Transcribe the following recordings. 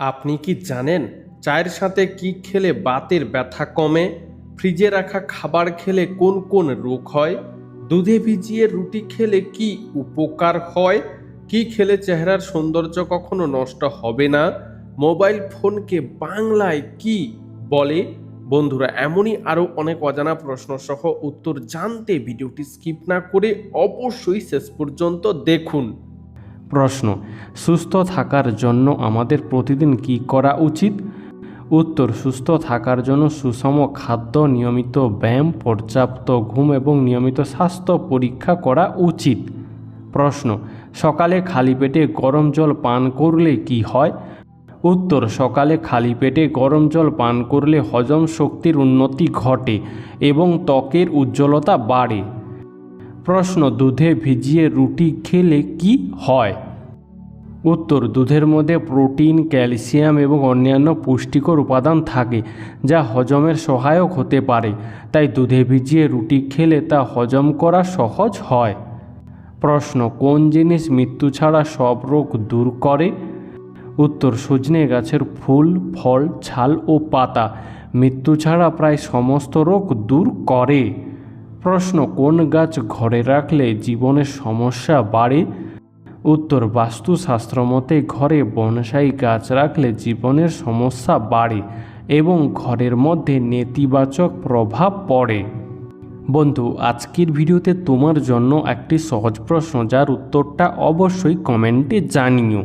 আপনি কি জানেন চায়ের সাথে কি খেলে বাতের ব্যথা কমে? ফ্রিজে রাখা খাবার খেলে কোন কোন রোগ হয়? দুধে ভিজিয়ে রুটি খেলে কি উপকার হয়? কি খেলে চেহারার সৌন্দর্য কখনো নষ্ট হবে না? মোবাইল ফোনকে বাংলায় কি বলে? বন্ধুরা, এমনই আরও অনেক অজানা প্রশ্ন সহ উত্তর জানতে ভিডিওটি স্কিপ না করে অবশ্যই শেষ পর্যন্ত দেখুন। প্রশ্ন, সুস্থ থাকার জন্য আমাদের প্রতিদিন কি করা উচিত? উত্তর, সুস্থ থাকার জন্য সুষম খাদ্য, নিয়মিত ব্যায়াম, পর্যাপ্ত ঘুম এবং নিয়মিত স্বাস্থ্য পরীক্ষা করা উচিত। প্রশ্ন, সকালে খালি পেটে গরম জল পান করলে কি হয়? উত্তর, সকালে খালি পেটে গরম জল পান করলে হজম শক্তির উন্নতি ঘটে এবং ত্বকের উজ্জ্বলতা বাড়ে। প্রশ্ন, দুধে ভিজিয়ে রুটি খেলে কি হয়? উত্তর, দুধের মধ্যে প্রোটিন, ক্যালসিয়াম এবং অন্যান্য পুষ্টিকর উপাদান থাকে, যা হজমের সহায়ক হতে পারে। তাই দুধে ভিজিয়ে রুটি খেলে তা হজম করা সহজ হয়। প্রশ্ন, কোন জিনিস মৃত্যু ছাড়া সব রোগ দূর করে? উত্তর, সজনে গাছের ফুল, ফল, ছাল ও পাতা মৃত্যু ছাড়া প্রায় সমস্ত রোগ দূর করে। প্রশ্ন, কোন গাছ ঘরে রাখলে জীবনের সমস্যা বাড়ে? উত্তর বাস্তুশাস্ত্র মতে ঘরে বনসাই গাছ রাখলে জীবনের সমস্যা বাড়ে এবং ঘরের মধ্যে নেতিবাচক প্রভাব পড়ে। বন্ধু, আজকের ভিডিওতে তোমার জন্য একটি সহজ প্রশ্ন, যার উত্তরটা অবশ্যই কমেন্টে জানিও।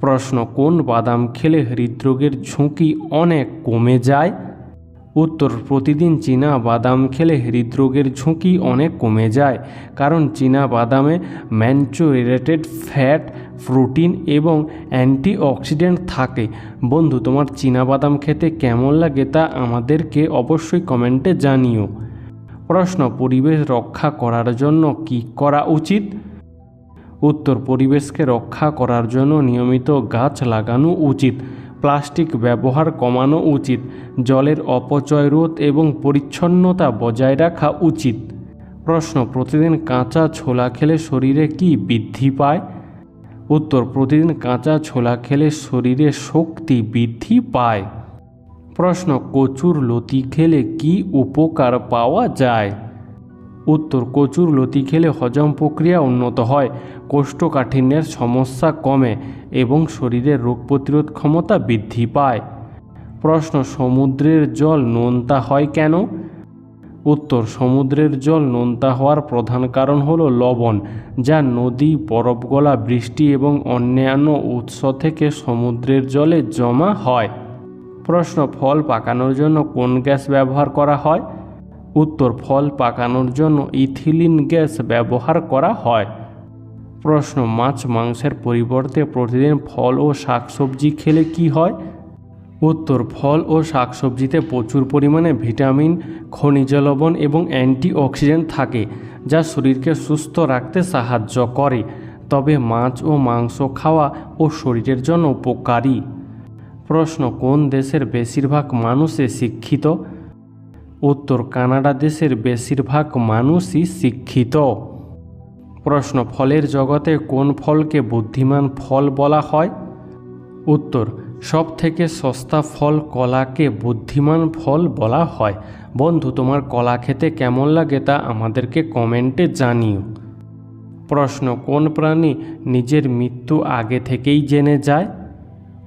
প্রশ্ন, কোন বাদাম খেলে হৃদরোগের ঝুঁকি অনেক কমে যায়? উত্তর, প্রতিদিন চীনা বাদাম খেলে হৃদরোগের ঝুঁকি অনেক কমে যায়, কারণ চীনা বাদামে ম্যানচুরেটেড ফ্যাট, প্রোটিন এবং অ্যান্টিঅক্সিডেন্ট থাকে। বন্ধু, তোমার চীনা বাদাম খেতে কেমন লাগে তা আমাদেরকে অবশ্যই কমেন্টে জানিও। প্রশ্ন, পরিবেশ রক্ষা করার জন্য কি করা উচিত? উত্তর, পরিবেশকে রক্ষা করার জন্য নিয়মিত গাছ লাগানো উচিত। প্লাস্টিক ব্যবহার কমানো উচিত, জলের অপচয় রোধ এবং পরিচ্ছন্নতা বজায় রাখা উচিত। প্রশ্ন, প্রতিদিন কাঁচা ছোলা খেলে শরীরে কি বৃদ্ধি পায়? উত্তর, প্রতিদিন কাঁচা ছোলা খেলে শরীরে শক্তি বৃদ্ধি পায়। প্রশ্ন, কচুর লতি খেলে কি উপকার পাওয়া যায়? উত্তর কচুর লতি খেলে হজম প্রক্রিয়া উন্নত হয়, কোষ্ঠকাঠিন্যের সমস্যা কমে এবং শরীরের রোগ প্রতিরোধ ক্ষমতা বৃদ্ধি পায়। প্রশ্ন, সমুদ্রের জল নোনতা হয় কেন? উত্তর, সমুদ্রের জল নোনতা হওয়ার প্রধান কারণ হল লবণ, যা নদী বরফ গলা বৃষ্টি এবং অন্যান্য উৎস থেকে সমুদ্রের জলে জমা হয়। প্রশ্ন, ফল পাকানোর জন্য কোন গ্যাস ব্যবহার করা হয়? উত্তর ফল পাকানোর জন্য ইথিলিন গ্যাস ব্যবহার করা হয়। প্রশ্ন, মাছ মাংসের পরিবর্তে প্রতিদিন ফল ও শাকসবজি খেলে কি হয়? উত্তর, ফল ও শাকসবজিতে প্রচুর পরিমাণে ভিটামিন, খনিজ লবণ এবং অ্যান্টিঅক্সিডেন্ট থাকে, যা শরীরকে সুস্থ রাখতে সাহায্য করে, তবে মাছ ও মাংস খাওয়া ও শরীরের জন্য উপকারী। প্রশ্ন, কোন দেশের বেশিরভাগ মানুষে শিক্ষিত? উত্তর কানাডা দেশের বেশিরভাগ মানুষই শিক্ষিত। প্রশ্ন, ফলের জগতে কোন ফলকে বুদ্ধিমান ফল বলা হয়? উত্তর সব থেকে সস্তা ফল কলাকে বুদ্ধিমান ফল বলা হয়। বন্ধু, তোমার কলা খেতে কেমন লাগে তা আমাদেরকে কমেন্টে জানিও। প্রশ্ন, কোন প্রাণী নিজের মৃত্যু আগে থেকেই জেনে যায়?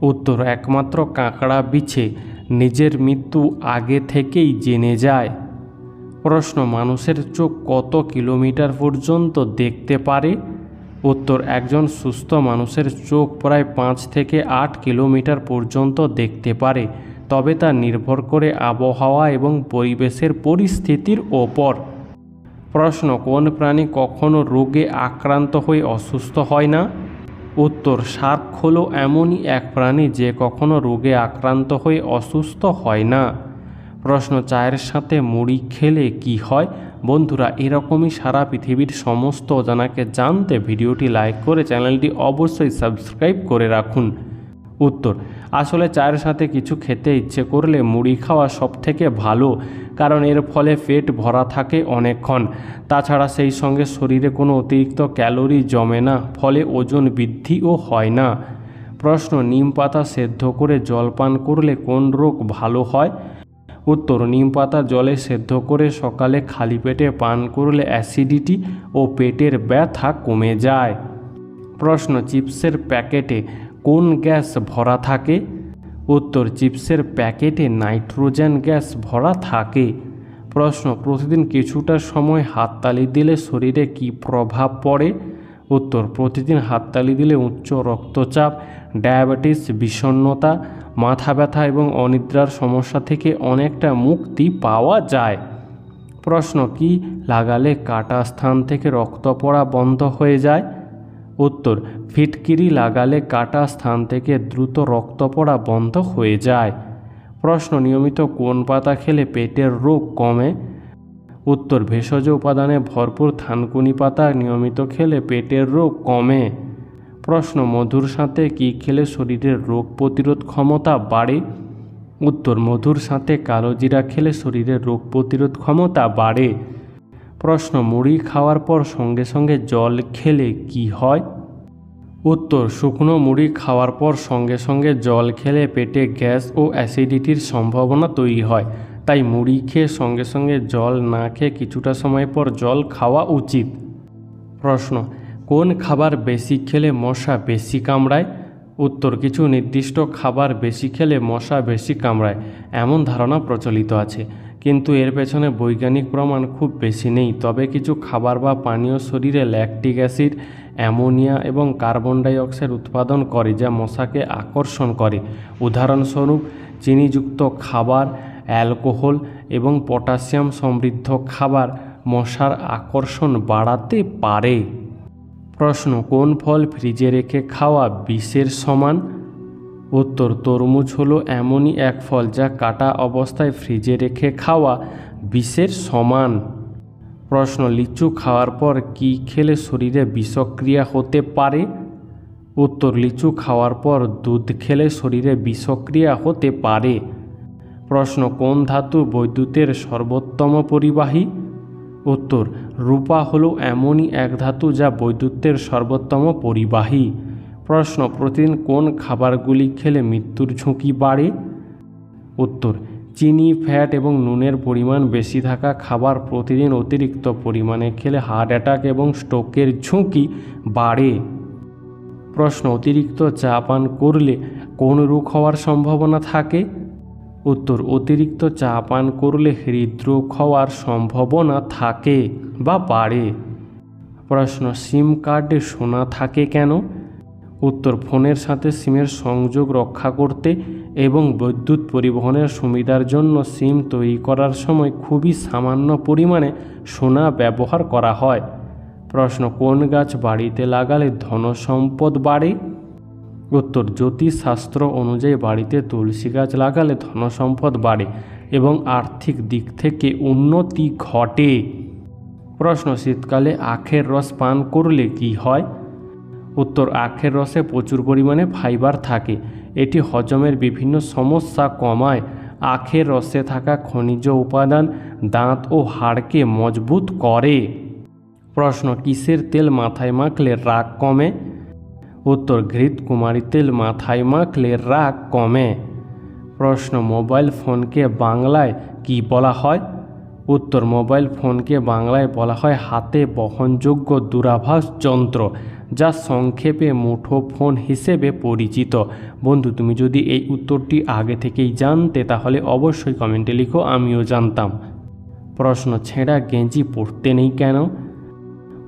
উত্তর, একমাত্র কাঁকড়া বিছে। নিজের মৃত্যু আগে থেকেই জেনে যায়। প্রশ্ন, মানুষের চোখ কত কিলোমিটার পর্যন্ত দেখতে পারে? উত্তর, একজন সুস্থ মানুষের চোখ প্রায় পাঁচ থেকে আট কিলোমিটার পর্যন্ত দেখতে পারে, তবে তা নির্ভর করে আবহাওয়া এবং পরিবেশের পরিস্থিতির ওপর। প্রশ্ন, কোন প্রাণী কখনো রোগে আক্রান্ত হয়ে অসুস্থ হয় না? উত্তর শার্ক হলো এমনই এক প্রাণী যে কখনো রোগে আক্রান্ত হয়ে অসুস্থ হয় না। প্রশ্ন, চায়ের সাথে মুড়ি খেলে কি হয়? বন্ধুরা, এরকমই সারা পৃথিবীর সমস্ত অজানাকে জানতে ভিডিওটি লাইক করে চ্যানেলটি অবশ্যই সাবস্ক্রাইব করে রাখুন। উত্তর, আসলে চায়ের সাথে কিছু খেতে ইচ্ছে করলে মুড়ি খাওয়া সব থেকে ভালো, কারণ এর ফলে পেট ভরা থাকে অনেকক্ষণ। তাছাড়া সেই সঙ্গে শরীরে কোনো অতিরিক্ত ক্যালোরি জমে না, ফলে ওজন বৃদ্ধিও হয় না। প্রশ্ন, নিম পাতা সেদ্ধ করে জল পান করলে কোন রোগ ভালো হয়? উত্তর, নিম পাতা জলে সেদ্ধ করে সকালে খালি পেটে পান করলে অ্যাসিডিটি ও পেটের ব্যথা কমে যায়। প্রশ্ন, চিপসের প্যাকেটে কোন গ্যাস ভরা থাকে? উত্তর, চিপসের প্যাকেটে নাইট্রোজেন গ্যাস ভরা থাকে। প্রশ্ন, প্রতিদিন কিছুটা সময় হাততালি দিলে শরীরে কী প্রভাব পড়ে? উত্তর, প্রতিদিন হাততালি দিলে উচ্চ রক্তচাপ, ডায়াবেটিস, বিষণ্ণতা, মাথা ব্যথা এবং অনিদ্রার সমস্যা থেকে অনেকটা মুক্তি পাওয়া যায়। প্রশ্ন, কি লাগালে কাটা স্থান থেকে রক্ত পড়া বন্ধ হয়ে যায়? উত্তর, ফিটকিরি লাগালে কাটা স্থান থেকে দ্রুত রক্ত পড়া বন্ধ হয়ে যায়। প্রশ্ন, নিয়মিত কোন পাতা খেলে পেটের রোগ কমে? উত্তর, ভেষজ উপাদানে ভরপুর থানকুনি পাতা নিয়মিত খেলে পেটের রোগ কমে। প্রশ্ন, মধুর সাথে কী খেলে শরীরের রোগ প্রতিরোধ ক্ষমতা বাড়ে? উত্তর, মধুর সাথে কালোজিরা খেলে শরীরের রোগ প্রতিরোধ ক্ষমতা বাড়ে। প্রশ্ন, মুড়ি খাওয়ার পর সঙ্গে সঙ্গে জল খেলে কি হয়? উত্তর, শুকনো মুড়ি খাওয়ার পর সঙ্গে সঙ্গে জল খেলে পেটে গ্যাস ও অ্যাসিডিটির সম্ভাবনা তৈরি হয়। তাই মুড়ি খেয়ে সঙ্গে সঙ্গে জল না খেয়ে কিছুটা সময় পর জল খাওয়া উচিত। প্রশ্ন, কোন খাবার বেশি খেলে মশা বেশি কামড়ায়? উত্তর, কিছু নির্দিষ্ট খাবার বেশি খেলে মশা বেশি কামড়ায়। এমন ধারণা প্রচলিত আছে। কিন্তু এর পেছনে বৈজ্ঞানিক প্রমাণ খুব বেশি নেই। তবে কিছু খাবার বা পানীয় শরীরে ল্যাকটিক অ্যাসিড, অ্যামোনিয়া এবং কার্বন ডাই অক্সাইড উৎপাদন করে, যা মশাকে আকর্ষণ করে। উদাহরণস্বরূপ, চিনিযুক্ত খাবার, অ্যালকোহল এবং পটাশিয়াম সমৃদ্ধ খাবার মশার আকর্ষণ বাড়াতে পারে। প্রশ্ন, কোন ফল ফ্রিজে রেখে খাওয়া বিষের সমান? উত্তর, তরমুজ হলো এমনই এক ফল যা কাটা অবস্থায় ফ্রিজে রেখে খাওয়া বিষের সমান। প্রশ্ন, লিচু খাওয়ার পর কি খেলে শরীরে বিষক্রিয়া হতে পারে? উত্তর, লিচু খাওয়ার পর দুধ খেলে শরীরে বিষক্রিয়া হতে পারে। প্রশ্ন, কোন ধাতু বৈদ্যুতের সর্বোত্তম পরিবাহী? উত্তর, রূপা হলো এমনই এক ধাতু যা বৈদ্যুতের সর্বোত্তম পরিবাহী। প্রশ্ন, প্রতিদিন কোন খাবারগুলি খেলে মৃত্যুর ঝুঁকি বাড়ে? উত্তর, চিনি, ফ্যাট এবং নুনের পরিমাণ বেশি থাকা খাবার প্রতিদিন অতিরিক্ত পরিমাণে খেলে হার্ট অ্যাটাক এবং স্ট্রোকের ঝুঁকি বাড়ে। প্রশ্ন, অতিরিক্ত চা পান করলে কোন রোগ হওয়ার সম্ভাবনা থাকে? উত্তর, অতিরিক্ত চা পান করলে হৃদরোগ হওয়ার সম্ভাবনা থাকে বা বাড়ে। প্রশ্ন, সিম কার্ডে সোনা থাকে কেন? উত্তর ফোনের সাথে সিমের সংযোগ রক্ষা করতে এবং বিদ্যুৎ পরিবহনের সুবিধার জন্য সিম তৈরি করার সময় খুবই সামান্য পরিমাণে সোনা ব্যবহার করা হয়। প্রশ্ন, কোন গাছ বাড়িতে লাগালে ধনসম্পদ বাড়ে? উত্তর, জ্যোতিষশাস্ত্র অনুযায়ী বাড়িতে তুলসী গাছ লাগালে ধনসম্পদ বাড়ে এবং আর্থিক দিক থেকে উন্নতি ঘটে। প্রশ্ন, শীতকালে আখের রস পান করলে কি হয়? উত্তর আখের রসে প্রচুর পরিমাণে ফাইবার থাকে। এটি হজমের বিভিন্ন সমস্যা কমায়। আখের রসে থাকা খনিজ উপাদান দাঁত ও হাড়কে মজবুত করে। প্রশ্ন, কিসের তেল মাথায় মাখলে রাগ কমে? উত্তর ঘৃত কুমারী তেল মাথায় মাখলে রাগ কমে। প্রশ্ন, মোবাইল ফোনকে বাংলায় কি বলা হয়? উত্তর, মোবাইল ফোনকে বাংলায় বলা হয় হাতে বহনযোগ্য দূরাভাস যন্ত্র। যা সংক্ষেপে মুঠো ফোন হিসেবে পরিচিত। বন্ধু, তুমি যদি এই উত্তরটি আগে থেকেই জানতে, তাহলে অবশ্যই কমেন্টে লিখো, আমিও জানতাম। প্রশ্ন ছেঁড়া গেঞ্জি পরতে নেই কেন?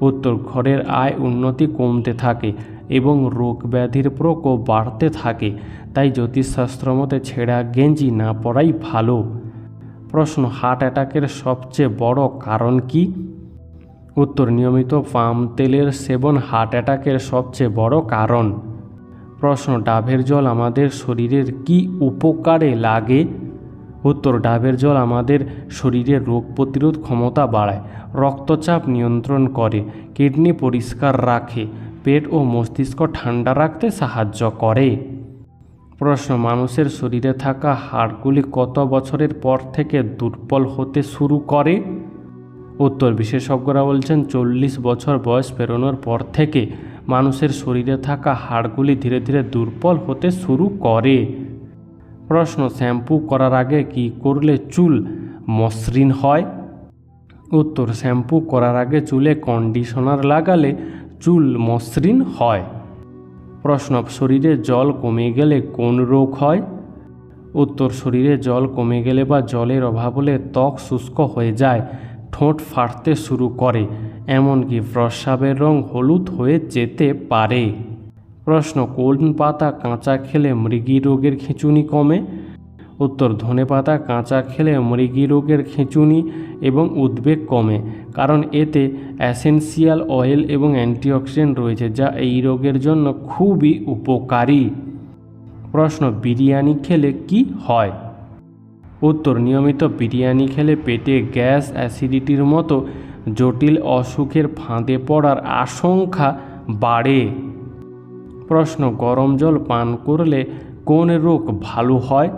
উত্তর, ঘরের আয় উন্নতি কমতে থাকে এবং রোগ ব্যাধির প্রকোপ বাড়তে থাকে, তাই জ্যোতিষশাস্ত্র মতে ছেঁড়া গেঞ্জি না পরাই ভালো। প্রশ্ন, হার্ট অ্যাটাকের সবচেয়ে বড় কারণ কি? উত্তর, নিয়মিত পাম তেলের সেবন হার্ট অ্যাটাকের সবচেয়ে বড় কারণ। প্রশ্ন, ডাবের জল আমাদের শরীরের কি উপকারে লাগে? উত্তর, ডাবের জল আমাদের শরীরের রোগ প্রতিরোধ ক্ষমতা বাড়ায়, রক্তচাপ নিয়ন্ত্রণ করে, কিডনি পরিষ্কার রাখে, পেট ও মস্তিষ্ক ঠান্ডা রাখতে সাহায্য করে। প্রশ্ন, মানুষের শরীরে থাকা হাড়গুলি কত বছরের পর থেকে দুর্বল হতে শুরু করে? উত্তর বিশেষজ্ঞরা বলছেন, চল্লিশ বছর বয়স পেরোনোর পর থেকে মানুষের শরীরে থাকা হাড়গুলি ধীরে ধীরে দুর্বল হতে শুরু করে। প্রশ্ন, শ্যাম্পু করার আগে কি করলে চুল মসৃণ হয়? উত্তর, শ্যাম্পু করার আগে চুলে কন্ডিশনার লাগালে চুল মসৃণ হয়। প্রশ্ন, শরীরে জল কমে গেলে কোন রোগ হয়? উত্তর, শরীরে জল কমে গেলে বা জলের অভাব হলে ত্বক শুষ্ক হয়ে যায়। ঠোঁট ফাটতে শুরু করে, এমনকি প্রস্রাবের রং হলুদ হয়ে যেতে পারে। প্রশ্ন, কোন পাতা কাঁচা খেলে মৃগী রোগের খিঁচুনি কমে? উত্তর, ধনে পাতা কাঁচা খেলে মৃগী রোগের খিঁচুনি এবং উদ্বেগ কমে, কারণ এতে অ্যাসেন্সিয়াল অয়েল এবং অ্যান্টিঅক্সিডেন্ট রয়েছে, যা এই রোগের জন্য খুবই উপকারী। প্রশ্ন, বিরিয়ানি খেলে কি হয়? উত্তর, নিয়মিত বিরিয়ানি খেলে পেটে গ্যাস অ্যাসিডিটির মতো জটিল অসুখের ফাঁদে পড়ার আশঙ্কা বাড়ে। প্রশ্ন, গরম জল পান করলে কোন রোগ ভালো হয়?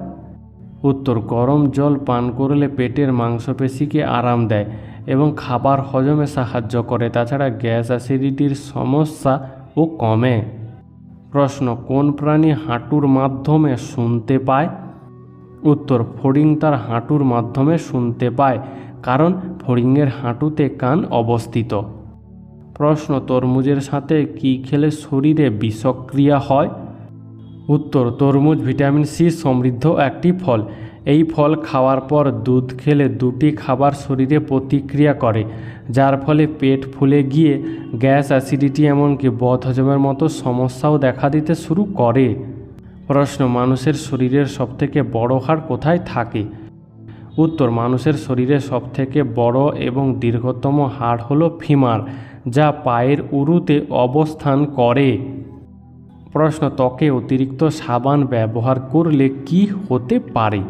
উত্তর, গরম জল পান করলে পেটের মাংসপেশিকে আরাম দেয় এবং খাবার হজমে সাহায্য করে, তাছাড়া গ্যাস অ্যাসিডিটির সমস্যাও কমে। প্রশ্ন, কোন প্রাণী হাঁটুর মাধ্যমে শুনতে পায়? উত্তর, ফড়িং তার হাঁটুর মাধ্যমে শুনতে পায়, কারণ ফড়িংয়ের হাঁটুতে কান অবস্থিত। প্রশ্ন, তরমুজের সাথে কি খেলে শরীরে বিষক্রিয়া হয়? উত্তর, তরমুজ ভিটামিন সি সমৃদ্ধ একটি ফল। এই ফল খাওয়ার পর দুধ খেলে দুটি খাবার শরীরে প্রতিক্রিয়া করে, যার ফলে পেট ফুলে গিয়ে গ্যাস অ্যাসিডিটি এমনকি বদহজমের মতো সমস্যাও দেখা দিতে শুরু করে। প্রশ্ন, মানুষের শরীরের সবথেকে বড় হাড় কোথায় থাকে? উত্তর, মানুষের শরীরে সবথেকে বড় এবং দীর্ঘতম হাড় হলো ফিমার, যা পায়ের উরুতে অবস্থান করে। প্রশ্ন, ত্বকে অতিরিক্ত সাবান ব্যবহার করলে কি হতে পারে?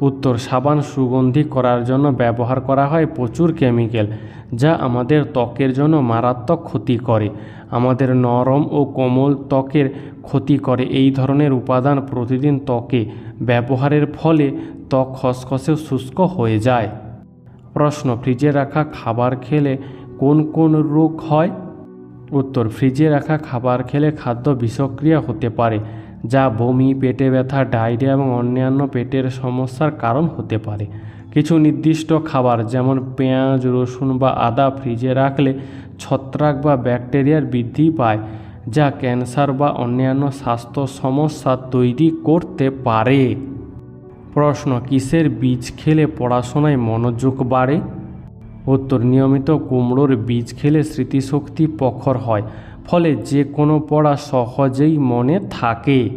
উত্তর, সাবান সুগন্ধি করার জন্য ব্যবহার করা হয় প্রচুর কেমিক্যাল, যা আমাদের ত্বকের জন্য মারাত্মক ক্ষতি করে। আমাদের নরম ও কোমল ত্বকের ক্ষতি করে। এই ধরনের উপাদান প্রতিদিন ত্বকে, ব্যবহারের ফলে ত্বক খসখসে শুষ্ক হয়ে যায়। প্রশ্ন, ফ্রিজে রাখা খাবার খেলে কোন কোন রোগ হয়? উত্তর, ফ্রিজে রাখা খাবার খেলে খাদ্য বিষক্রিয়া হতে পারে, যা বমি, পেটে ব্যথা, ডায়রিয়া এবং অন্যান্য পেটের সমস্যার কারণ হতে পারে। কিছু নির্দিষ্ট খাবার, যেমন পেঁয়াজ, রসুন বা আদা ফ্রিজে রাখলে ছত্রাক বা ব্যাকটেরিয়ার বৃদ্ধি পায়, যা ক্যান্সার বা অন্যান্য স্বাস্থ্য সমস্যা তৈরি করতে পারে। প্রশ্ন, কিসের বীজ খেলে পড়াশোনায় মনোযোগ বাড়ে? উত্তর, নিয়মিত কুমড়োর বীজ খেলে স্মৃতিশক্তি প্রখর হয়, ফলে যে কোনো পড়া সহজেই মনে থাকে।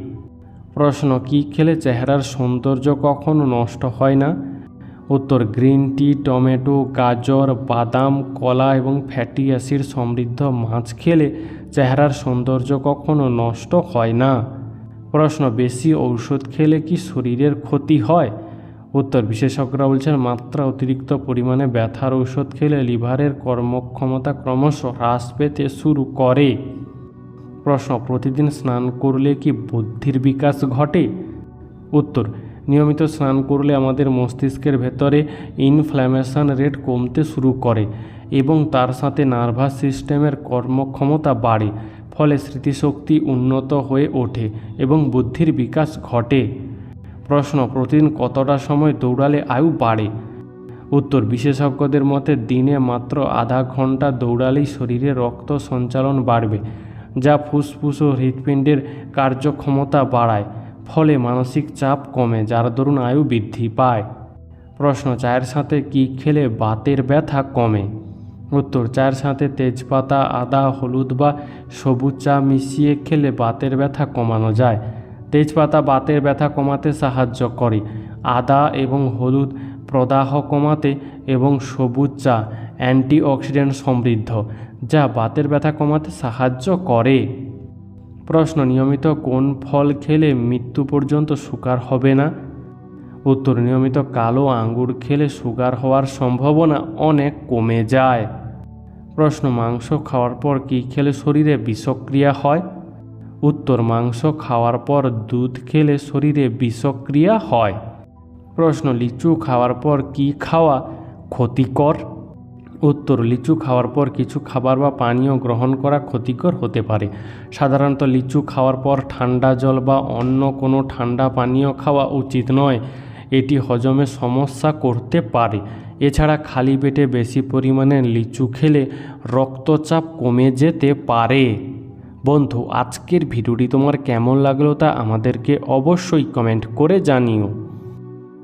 প্রশ্ন, কি খেলে চেহারার সৌন্দর্য কখনো নষ্ট হয় না? উত্তর, গ্রিন টি, টমেটো, গাজর, বাদাম, কলা এবং ফ্যাটি অ্যাসিড সমৃদ্ধ মাছ খেলে চেহারার সৌন্দর্য কখনো নষ্ট হয় না। প্রশ্ন, বেশি ঔষধ খেলে কি শরীরের ক্ষতি হয়? উত্তর, বিশেষজ্ঞরা বলছেন, মাত্রা অতিরিক্ত পরিমাণে ব্যথার ঔষধ খেলে লিভারের কর্মক্ষমতা ক্রমশ হ্রাস পেতে শুরু করে। প্রশ্ন, প্রতিদিন স্নান করলে কি বুদ্ধির বিকাশ ঘটে? উত্তর নিয়মিত স্নান করলে আমাদের মস্তিষ্কের ভেতরে ইনফ্ল্যামেশন রেট কমতে শুরু করে এবং তার সাথে নার্ভাস সিস্টেমের কর্মক্ষমতা বাড়ে, ফলে স্মৃতিশক্তি উন্নত হয়ে ওঠে এবং বুদ্ধির বিকাশ ঘটে। প্রশ্ন, প্রতিদিন কতটা সময় দৌড়ালে আয়ু বাড়ে? উত্তর, বিশেষজ্ঞদের মতে দিনে মাত্র আধা ঘণ্টা দৌড়ালেই শরীরে রক্ত সঞ্চালন বাড়বে, যা ফুসফুস ও হৃৎপিণ্ডের কার্যক্ষমতা বাড়ায়। ফলে মানসিক চাপ কমে, যার দরুন আয়ু বৃদ্ধি পায়। প্রশ্ন, চায়ের সাথে কি খেলে বাতের ব্যথা কমে? উত্তর, চায়ের সাথে তেজপাতা, আদা, হলুদ বা সবুজ চা মিশিয়ে খেলে বাতের ব্যথা কমানো যায়। তেজপাতা বাতের ব্যথা কমাতে সাহায্য করে। আদা এবং হলুদ প্রদাহ কমাতে এবং সবুজ চা অ্যান্টিঅক্সিডেন্ট সমৃদ্ধ, যা বাতের ব্যথা কমাতে সাহায্য করে। প্রশ্ন, নিয়মিত কোন ফল খেলে মৃত্যু পর্যন্ত সুগার হবে না? উত্তর, নিয়মিত কালো আঙ্গুর খেলে সুগার হওয়ার সম্ভাবনা অনেক কমে যায়। প্রশ্ন, মাংস খাওয়ার পর কী খেলে শরীরে বিষক্রিয়া হয়? উত্তর, মাংস খাওয়ার পর দুধ খেলে শরীরে বিষক্রিয়া হয়। প্রশ্ন, লিচু খাওয়ার পর কি খাওয়া ক্ষতিকর? উত্তর, লিচু খাওয়ার পর কিছু খাবার বা পানীয় গ্রহণ করা ক্ষতিকর হতে পারে। সাধারণত লিচু খাওয়ার পর ঠান্ডা জল বা অন্য কোনো ঠান্ডা পানীয় খাওয়া উচিত নয়। এটি হজমে সমস্যা করতে পারে। এছাড়া খালি পেটে বেশি পরিমাণে লিচু খেলে রক্তচাপ কমে যেতে পারে। বন্ধু, আজকের ভিডিওটি তোমার কেমন লাগল তা আমাদেরকে অবশ্যই কমেন্ট করে জানিও।